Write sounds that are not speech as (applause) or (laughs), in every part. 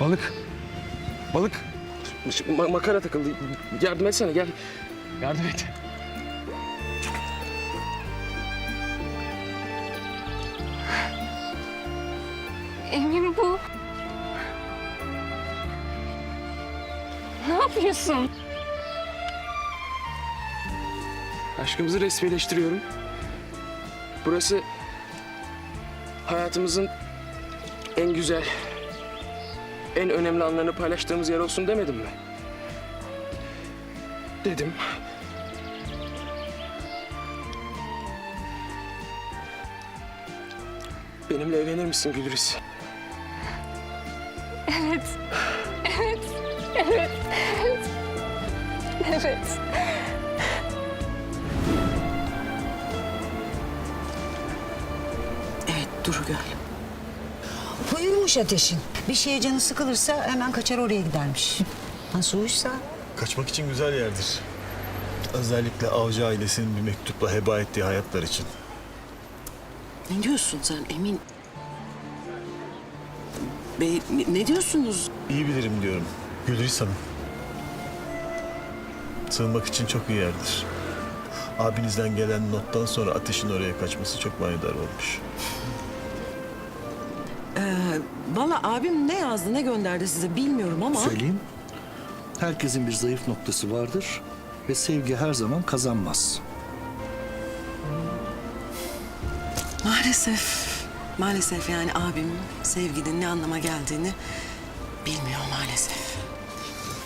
Balık. Balık. Ma- makara takıldı. Yardım etsene gel. Yardım et. Emin bu. Ne yapıyorsun? Aşkımızı resmileştiriyorum. Burası hayatımızın en güzel, en önemli anlarını paylaştığımız yer olsun demedim mi? Dedim. Benimle evlenir misin Gülriz? Evet. Evet. Evet. Evet. Evet. Evet Duru Göl. Uyumuş ateşin. Bir şeye canı sıkılırsa hemen kaçar oraya gidermiş. Nasıl uyuşsa Kaçmak için güzel yerdir. Özellikle avcı ailesinin bir mektupla heba ettiği hayatlar için. Ne diyorsun sen Emin? Bey ne, ne diyorsunuz? İyi bilirim diyorum. Gülriz Hanım. Sığınmak için çok iyi yerdir. Abinizden gelen nottan sonra ateşin oraya kaçması çok manidar olmuş. Valla abim ne yazdı ne gönderdi size bilmiyorum ama... Söyleyeyim. Herkesin bir zayıf noktası vardır ve sevgi her zaman kazanmaz. Maalesef, maalesef yani abim sevginin ne anlama geldiğini bilmiyor maalesef.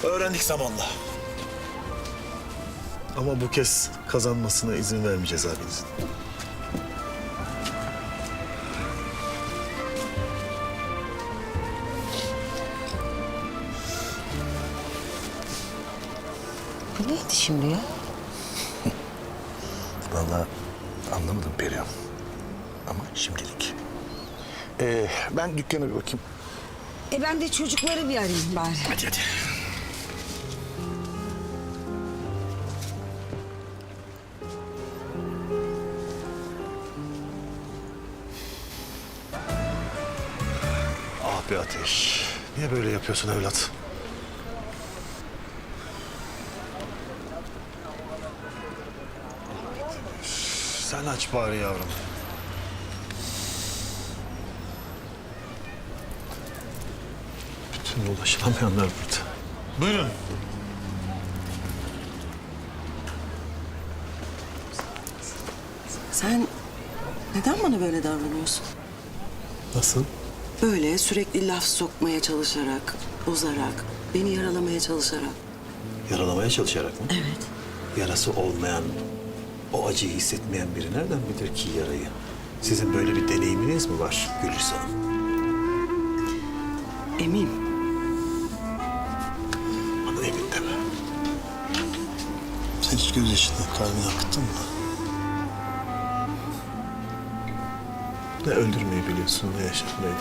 Öğrendik zamanla. Ama bu kez kazanmasına izin vermeyeceğiz abinizin. Bu neydi şimdi ya? (laughs) Vallahi anlamadım Perihan. Ama şimdilik. Ee, ben dükkana bir bakayım. E ben de çocukları bir arayayım bari. Hadi hadi. Ah be Ateş. Niye böyle yapıyorsun evlat? Sen aç bari yavrum. Bütün ulaşılamayanlar burada. Buyurun. Sen neden bana böyle davranıyorsun? Nasıl? Böyle sürekli laf sokmaya çalışarak, bozarak, beni yaralamaya çalışarak. Yaralamaya çalışarak mı? Evet. Yarası olmayan, o acıyı hissetmeyen biri nereden bilir ki yarayı? Sizin böyle bir deneyiminiz mi var Gülüş Hanım? Emin, Bana emin deme. Sen hiç gözyaşından kalbini akıttın mı? Ne öldürmeyi biliyorsun, ne yaşatmayı mi?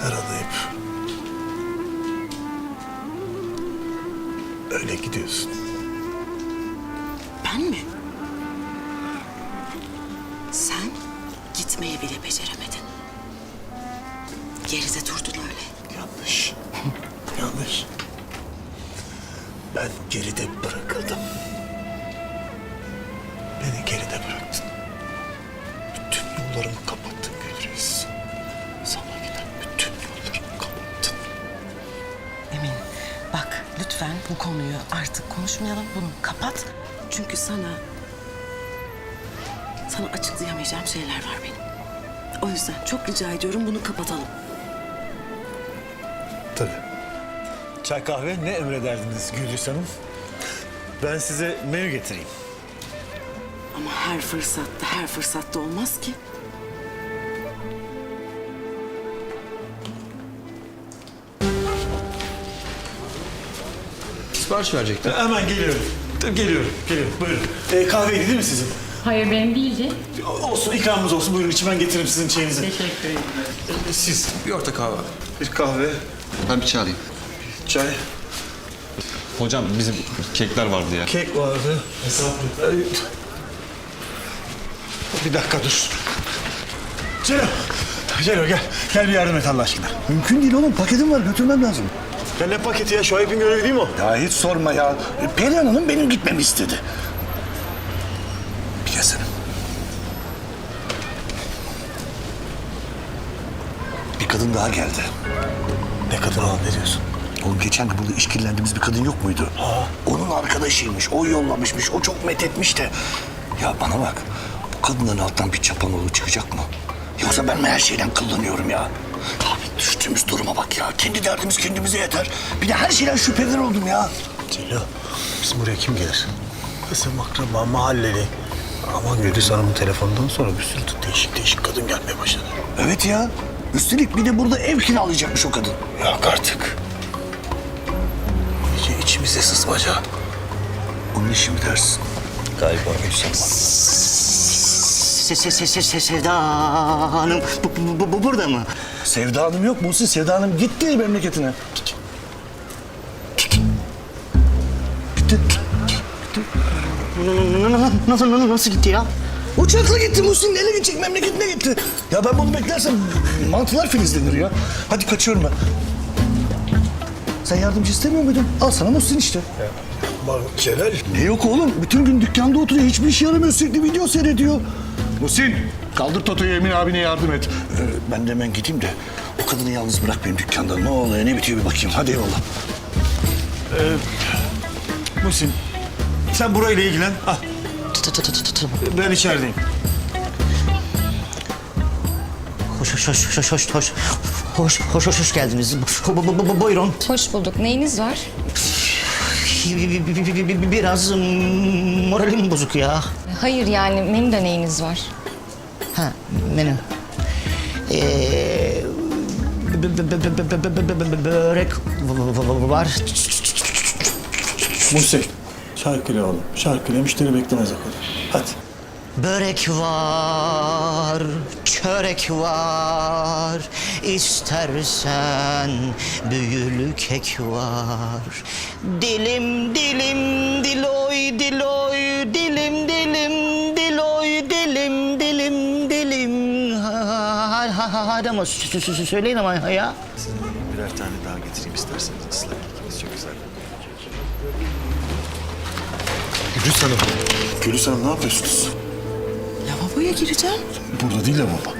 Her anlayıp... Öyle gidiyorsun. Ben mi? Sen gitmeyi bile beceremedin. Geride durdun öyle. Yanlış. (laughs) Yanlış. Ben geride bırakıldım. Beni geride bıraktın. Bütün yollarımı kapattın Gülriz. Sana giden bütün yollarımı kapattın. Emin bak lütfen bu konuyu artık konuşmayalım. Bunu kapat. Çünkü sana... Sana açıklayamayacağım şeyler var benim. O yüzden çok rica ediyorum bunu kapatalım. Tabii. Çay kahve ne emrederdiniz Gülriz Hanım? Ben size menü getireyim. Ama her fırsatta, her fırsatta olmaz ki. Sipariş verecektim. Hemen geliyorum. Geliyorum, geliyorum. Buyurun. Ee, kahveydi değil mi sizin? Hayır benim değildi. Olsun, ikramımız olsun. Buyurun içi ben getiririm sizin çayınızı. Teşekkür ederim. Siz Bir orta kahve. bir kahve, Ben bir çay alayım. çay, Hocam bizim kekler vardı ya. kek vardı. Hesaplı. Bir dakika dur. Canım. Celo gel. Gel bir yardım et Allah aşkına. Mümkün değil oğlum. Paketim var götürmem lazım. Ya ne paketi ya? Şuayb'in görevi değil mi o? Ya hiç sorma ya. E, Perihan Hanım benim gitmemi istedi. Bir gelsene. Bir kadın daha geldi. Ne kadın oğlum ne diyorsun? Oğlum geçen gün burada işkillendiğimiz bir kadın yok muydu? Onun arkadaşıymış. O yollamışmış. O çok methetmiş de. Ya bana bak. Bu kadınların alttan bir çapanoğlu çıkacak mı? Yoksa ben mi her şeyden kullanıyorum ya? Düştüğümüz duruma bak ya. Kendi derdimiz kendimize yeter. Bir de her şeyden şüpheler oldum ya. Celo bizim buraya kim gelir? Kızım akraba mahalleli. Ama Güldüz Hanım'ın telefonundan sonra bir sürü değişik değişik kadın gelmeye başladı. Evet ya. Üstelik bir de burada ev kiralayacakmış o kadın. Yok artık. İyice içimize sızmaca. Onun işi mi dersin? Galiba Gülsen Se, se, se, se, se, Sevda Hanım bu, bu, bu burada mı? Sevda Hanım yok. Muhsin Sevda Hanım gitti memleketine. Gitti. Nasıl, nasıl gitti ya? Uçakla gitti Muhsin. Nereye gidecek? Memleketine gitti. Ya ben bunu beklersem mantılar filizlenir ya. Hadi kaçıyorum ben. Sen yardımcı istemiyor muydun? Al sana Muhsin işte. Bak Celal. Ne yok oğlum? Bütün gün dükkanda oturuyor. Hiçbir işe yaramıyor. Sürekli video seyrediyor. Muhsin, kaldır Toto'yu Emin abine yardım et. Ee, ben de hemen gideyim de o kadını yalnız bırak benim dükkanda. Ne oluyor, ne bitiyor bir bakayım. Hadi eyvallah. Muhsin sen burayla ilgilen. Ah ben içerideyim. Hoş, hoş, hoş, hoş, hoş, hoş, hoş, hoş, hoş, hoş geldiniz. Bu- bu- bu- bu- Buyurun. Hoş bulduk. Neyiniz var? biraz moralim bozuk ya. Hayır yani menü deneyiniz var. Ha menü. Ee, börek var. Musil, şarkıyla oğlum. Şarkıyla müşteri beklemez o kadar. Hadi. Börek var, çörek var, istersen büyülü kek var. Dilim dilim diloy diloy, dilim dilim diloy dilim dilim dilim. Ha, ha, ha, hadi ama sö- sö- sö- söyleyin ama ya. Birer tane daha getireyim isterseniz. Islak kekimiz çok güzel. Gülis Hanım. Gülis Hanım ne yapıyorsunuz? Lavaboya gireceğim. Burada değil lavabo.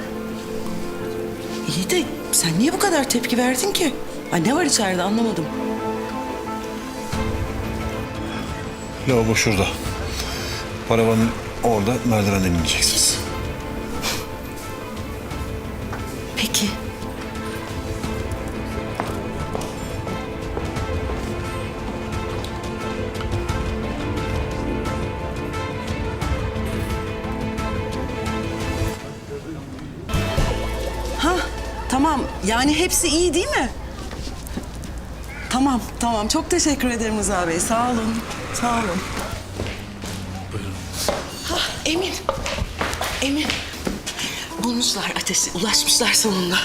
İyi de sen niye bu kadar tepki verdin ki? Ay ne var içeride anlamadım. Lavabo şurada. Paravanın orada merdivenden ineceksiniz. Tamam. Yani hepsi iyi değil mi? Tamam, tamam. Çok teşekkür ederim Rıza Bey. Sağ olun. Sağ olun. Ha, Emin. Emin. Bulmuşlar ateşi. Ulaşmışlar sonunda.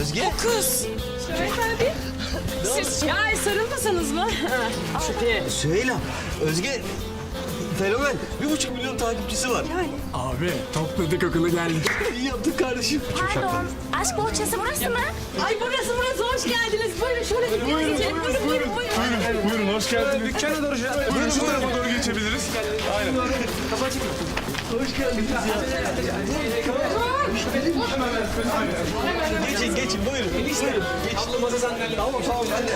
Özge. Siz ya sarılmasanız mı? (laughs) Süheyla. Özge. Fenomen. Bir buçuk milyon takipçisi var. Abi topladık okulu geldik. İyi yaptık kardeşim. Pardon. Aşk bohçası burası mı? Ay burası burası hoş geldiniz. Buyurun şöyle bir buyurun, geçelim. Buyurun buyurun buyurun. Buyurun hoş geldiniz. Dükkana doğru şöyle. Buyurun şu tarafa doğru geçebiliriz. Aynen. Geçin geçin buyurun. Buyurun. Geç. Abla masa sandalye. Tamam tamam ben de.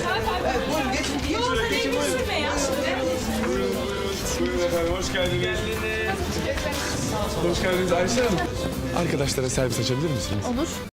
Evet buyurun geçin. Geçin şöyle geçin buyurun. Buyurun efendim hoş geldiniz. Hoş geldiniz Ayşe Hanım. Arkadaşlara servis açabilir misiniz? Olur.